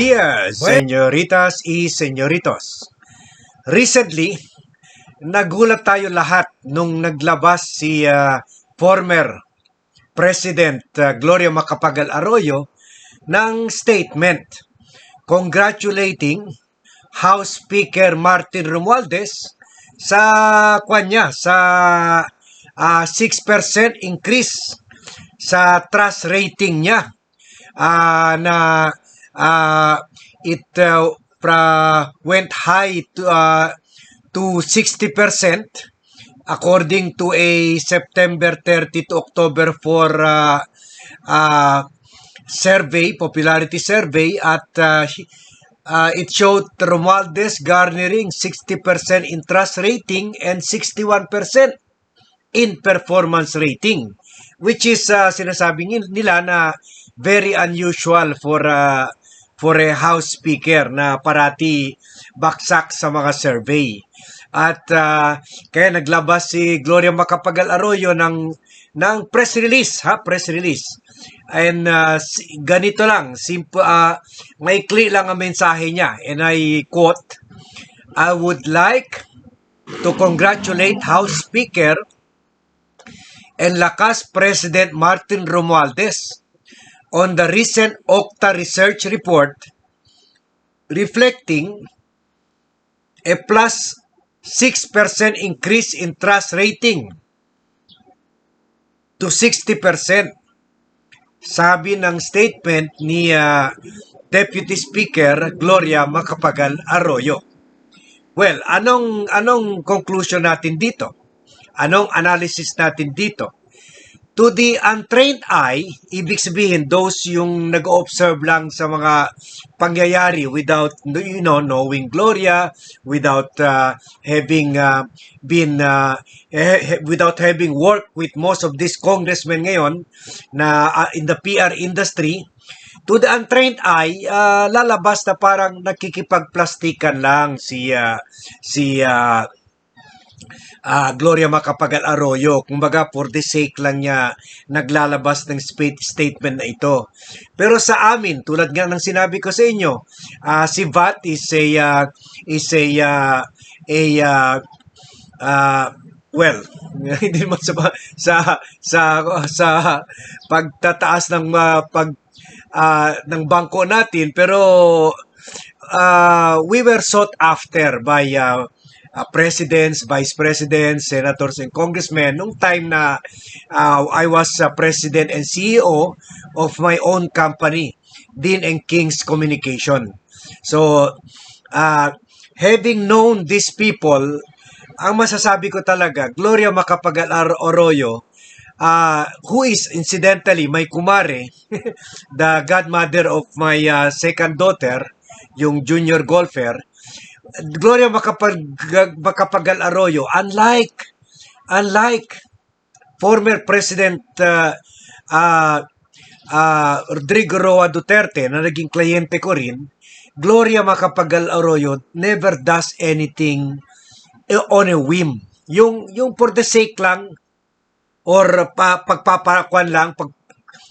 días, señoritas y señoritos. Recently, nagulat tayo lahat nung naglabas si ah, former President ah, Gloria Macapagal Arroyo ng statement congratulating House Speaker Martin Romualdez sa kanya sa ah, 6% increase sa trust rating niya ah, na ah, it uh, pra- went high to uh, to 60% according to a September 30 to October 4 uh, uh, survey, popularity survey at uh, uh, it showed Romualdez garnering 60% in trust rating and 61% in performance rating which is uh, sinasabi nil- nila na very unusual for uh, for a house speaker na parati baksak sa mga survey. At uh, kaya naglabas si Gloria Macapagal Arroyo ng ng press release, ha, press release. And uh, ganito lang, simple uh, maikli lang ang mensahe niya. And I quote, I would like to congratulate House Speaker and Lakas President Martin Romualdez on the recent Okta research report reflecting a plus 6% increase in trust rating to 60%. Sabi ng statement ni ah, Deputy Speaker Gloria Macapagal Arroyo. Well, anong anong conclusion natin dito? Anong analysis natin dito? To the untrained eye, ibig sabihin those yung nag-observe lang sa mga pangyayari without you know knowing Gloria, without uh, having uh, been uh, without having worked with most of these congressmen ngayon na uh, in the PR industry, to the untrained eye, uh, lalabas na parang nakikipagplastikan lang si uh, si uh, ah, Gloria Macapagal Arroyo. Kumbaga, for the sake lang niya naglalabas ng statement na ito. Pero sa amin, tulad nga ng sinabi ko sa inyo, ah, si VAT is a, ah, is a, ah, a, ah, ah, well, hindi naman sa, sa, sa, sa pagtataas ng ah, pag, ah, ng bangko natin, pero uh, we were sought after by uh, uh, presidents, vice presidents, senators, and congressmen nung time na uh, I was uh, president and CEO of my own company, Dean and King's Communication. So, uh, having known these people, ang masasabi ko talaga, Gloria Macapagal Ar- Arroyo, uh, who is incidentally my kumare, the godmother of my uh, second daughter, yung junior golfer, Gloria Macapag Macapagal Arroyo, unlike unlike former President uh, uh, uh, Rodrigo Roa Duterte na naging kliyente ko rin, Gloria Macapagal Arroyo never does anything on a whim. Yung yung for the sake lang or pa, pagpapakuan lang, pag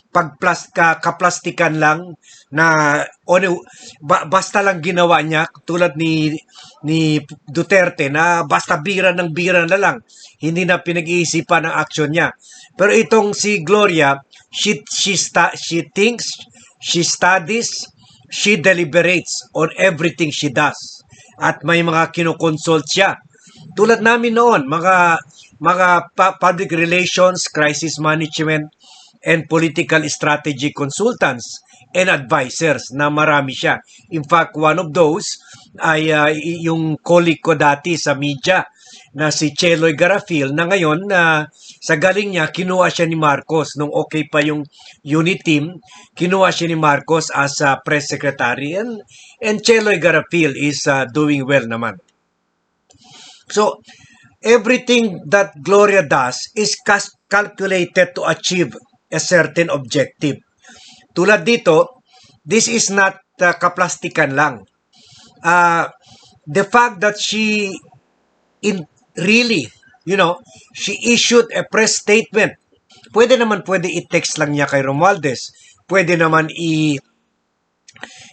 pagplas ka, kaplastikan lang na on ba, basta lang ginawa niya tulad ni ni Duterte na basta bira ng bira na lang. Hindi na pinag-iisipan ang aksyon niya. Pero itong si Gloria she she sta, she thinks she studies she deliberates on everything she does. At may mga kinokonsult siya. Tulad namin noon, mga mga public relations, crisis management, and political strategy consultants and advisors na marami siya. In fact, one of those ay uh, yung colleague ko dati sa media na si Cheloy Garafil na ngayon na sa galing niya kinuha siya ni Marcos nung okay pa yung unit team kinuha siya ni Marcos as a press secretary and and Cheloy Garafil is uh, doing well naman So, everything that Gloria does is calculated to achieve a certain objective. Tulad dito, this is not uh, kaplastikan lang. Uh, the fact that she in really, you know, she issued a press statement. Pwede naman pwede i-text lang niya kay Romualdez. Pwede naman i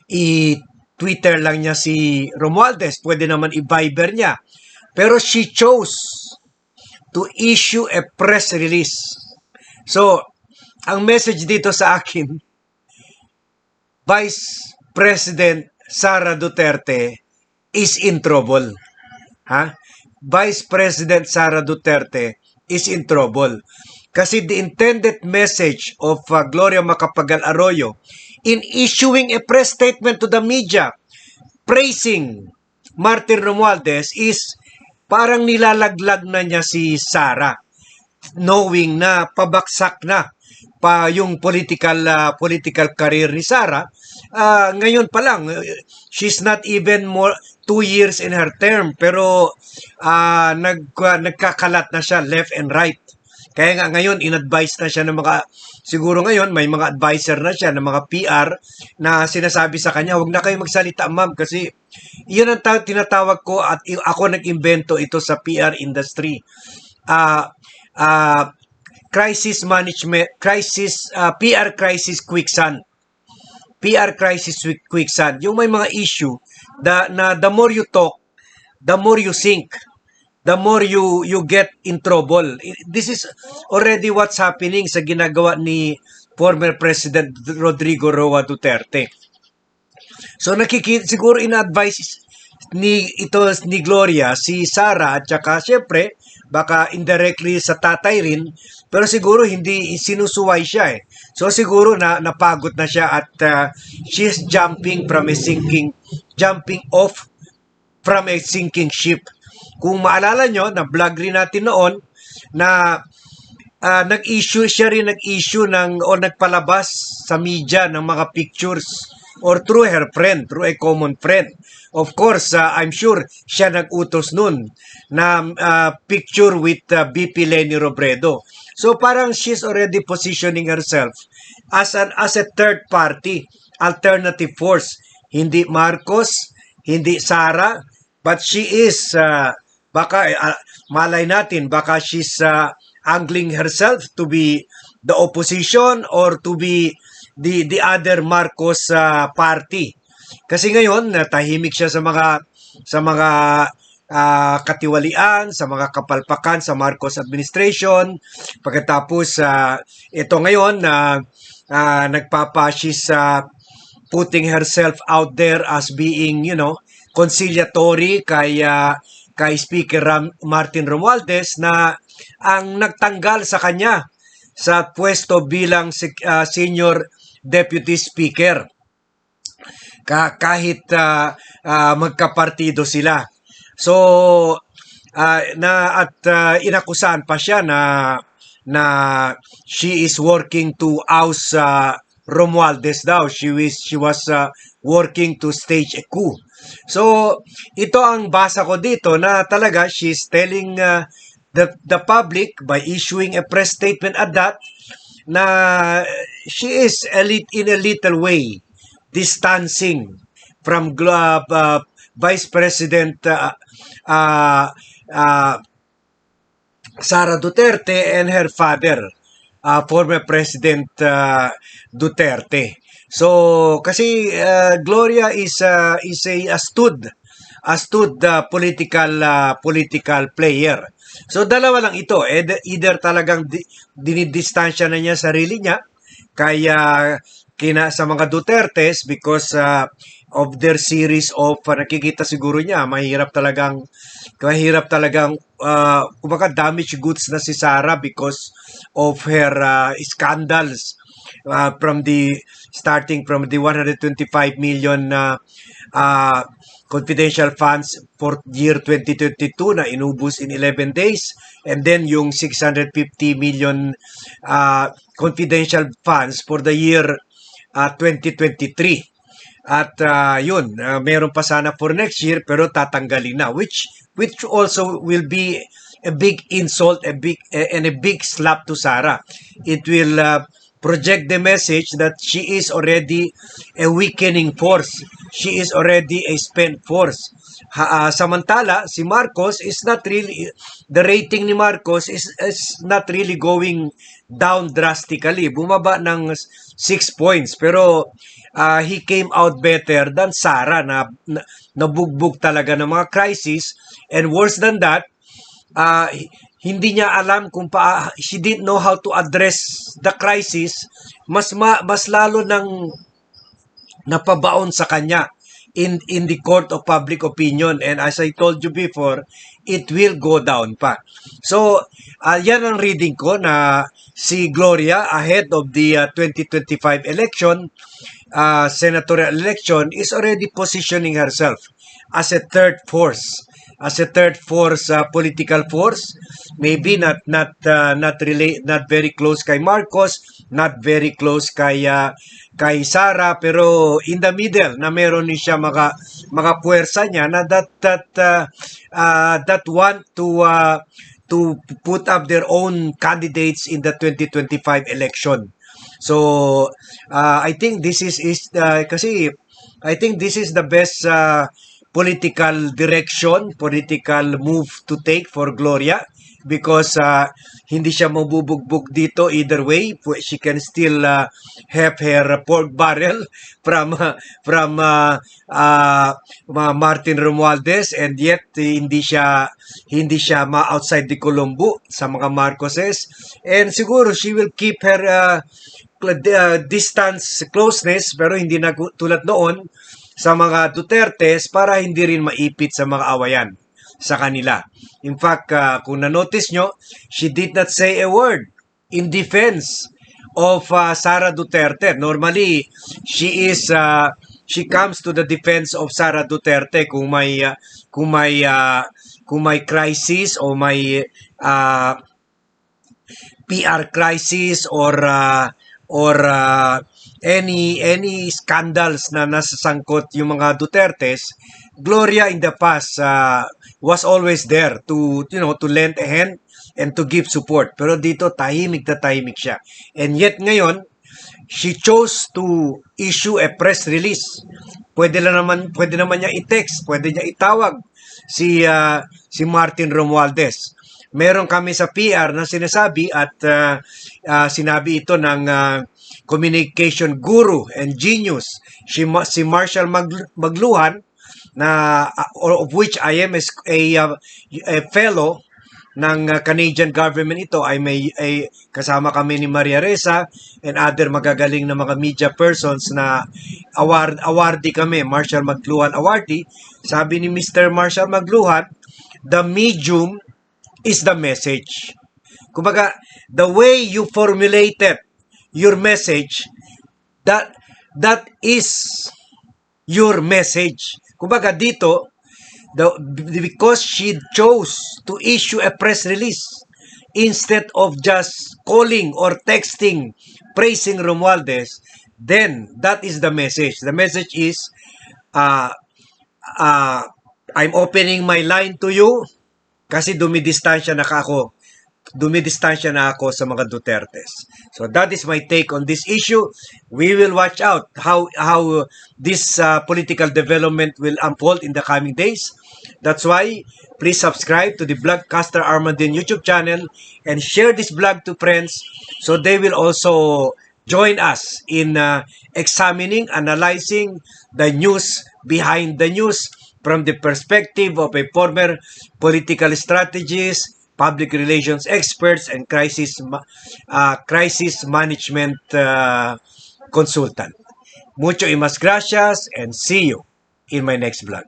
i-Twitter lang niya si Romualdez, pwede naman i-Viber niya. Pero she chose to issue a press release. So, ang message dito sa akin, Vice President Sara Duterte is in trouble. Ha? Vice President Sara Duterte is in trouble. Kasi the intended message of uh, Gloria Macapagal Arroyo in issuing a press statement to the media praising Martin Romualdez is parang nilalaglag na niya si Sara knowing na pabaksak na pa yung political uh, political career ni Sara. Ah, ngayon pa lang uh, she's not even more two years in her term pero ah, nag uh, nagkakalat na siya left and right. Kaya nga ngayon in-advise na siya ng mga siguro ngayon may mga advisor na siya ng mga PR na sinasabi sa kanya huwag na kayo magsalita ma'am kasi iyon ang ta- tinatawag ko at ako nag-imbento ito sa PR industry. Ah ah, crisis management crisis ah, PR crisis quicksand. PR crisis quicksand. Yung may mga issue da, na the more you talk the more you sink the more you you get in trouble. This is already what's happening sa ginagawa ni former President Rodrigo Roa Duterte. So nakikita siguro in-advise ni ito ni Gloria si Sara at saka syempre baka indirectly sa tatay rin pero siguro hindi sinusuway siya eh. So siguro na napagod na siya at uh, she's jumping from a sinking jumping off from a sinking ship. Kung maalala nyo, na vlog rin natin noon na ah, nag-issue siya rin nag-issue ng o nagpalabas sa media ng mga pictures or through her friend, through a common friend. Of course, ah, I'm sure siya nag-utos nun na ah, picture with ah, BP Lenny Robredo. So parang she's already positioning herself as an as a third party alternative force. Hindi Marcos, hindi Sara, but she is uh, baka uh, malay natin baka she's uh, angling herself to be the opposition or to be the the other Marcos uh, party. Kasi ngayon natahimik siya sa mga sa mga ah, katiwalian, sa mga kapalpakan sa Marcos administration. Pagkatapos uh, ito ngayon na uh, nagpapa she's uh, putting herself out there as being, you know, conciliatory kay ah, kay Speaker Ram- Martin Romualdez na ang nagtanggal sa kanya sa pwesto bilang ah, senior deputy speaker ka kahit ah, ah, magkapartido sila. So ah, na at ah, inakusahan pa siya na na she is working to oust uh, Romualdez daw. She was she was ah, working to stage a coup. So ito ang basa ko dito na talaga she's telling ah, the the public by issuing a press statement at that na she is a lit, in a little way distancing from uh, Vice President uh, uh, uh, Sara Duterte and her father, uh, former President uh, Duterte. So kasi uh, Gloria is uh, is a astute astute uh, political uh, political player. So dalawa lang ito, Ed- either talagang di, dinidistansya na niya sarili niya kaya kina sa mga Dutertes because uh, of their series of uh, nakikita siguro niya mahirap talagang mahirap talagang uh, kumbaga damage goods na si Sara because of her uh, scandals uh, from the starting from the 125 million uh, uh, confidential funds for year 2022 na inubos in 11 days. And then yung 650 million uh, confidential funds for the year uh, 2023 at uh, yun uh, meron pa sana for next year pero tatanggalin na which which also will be a big insult a big and a big slap to Sara it will uh, project the message that she is already a weakening force. She is already a spent force. Ha, ah, samantala, si Marcos is not really, the rating ni Marcos is, is not really going down drastically. Bumaba ng six points. Pero ah, he came out better than Sara na, na nabugbog talaga ng mga crisis. And worse than that, ah, h- hindi niya alam kung pa she didn't know how to address the crisis. Mas ma, mas lalo ng napabaon sa kanya in in the court of public opinion and as I told you before it will go down pa so ah, yan ang reading ko na si Gloria ahead of the ah, 2025 election uh, senatorial election is already positioning herself as a third force as a third force uh, political force. Maybe not not uh, not really not very close kay Marcos not very close kay uh, kay Sara pero in the middle na meron din siya mga mga puwersa niya na that that uh, uh, that want to uh, to put up their own candidates in the 2025 election. So uh, I think this is is uh, kasi I think this is the best uh, political direction, political move to take for Gloria because uh, hindi siya mabubugbog dito either way. She can still uh, have her pork barrel from uh, from uh, uh, Ma- Martin Romualdez and yet hindi siya hindi siya ma outside the Colombo sa mga Marcoses and siguro she will keep her uh, distance closeness pero hindi na tulad noon sa mga Dutertes para hindi rin maipit sa mga awayan sa kanila. In fact, uh, kung na-notice nyo, she did not say a word in defense of uh, Sara Duterte. Normally, she is uh, she comes to the defense of Sara Duterte kung may uh, kung may uh, kung may crisis o may uh, PR crisis or uh, or uh, any any scandals na nasasangkot yung mga Dutertes, Gloria in the past uh, was always there to you know to lend a hand and to give support. Pero dito tahimik na tahimik siya. And yet ngayon, she chose to issue a press release. Pwede lang naman pwede naman niya i-text, pwede niya itawag si uh, si Martin Romualdez meron kami sa PR na sinasabi at uh, uh, sinabi ito ng uh, communication guru and genius si, si Marshall Mag- Magluhan na uh, of which I am a, a, uh, a fellow ng uh, Canadian government ito ay may ay kasama kami ni Maria Reza and other magagaling na mga media persons na award awardee kami Marshall Magluhan awardee sabi ni Mr. Marshall Magluhan the medium is the message. Kumbaga, the way you formulated your message, that that is your message. Kumbaga dito, the, because she chose to issue a press release instead of just calling or texting praising Romualdez, then that is the message. The message is, uh, uh, I'm opening my line to you kasi dumidistansya na ka ako dumidistansya na ako sa mga Dutertes. So that is my take on this issue. We will watch out how how this uh, political development will unfold in the coming days. That's why please subscribe to the Blogcaster Armandin YouTube channel and share this blog to friends so they will also join us in uh, examining, analyzing the news behind the news from the perspective of a former political strategist, public relations experts, and crisis uh, crisis management uh, consultant. Mucho y mas gracias and see you in my next vlog.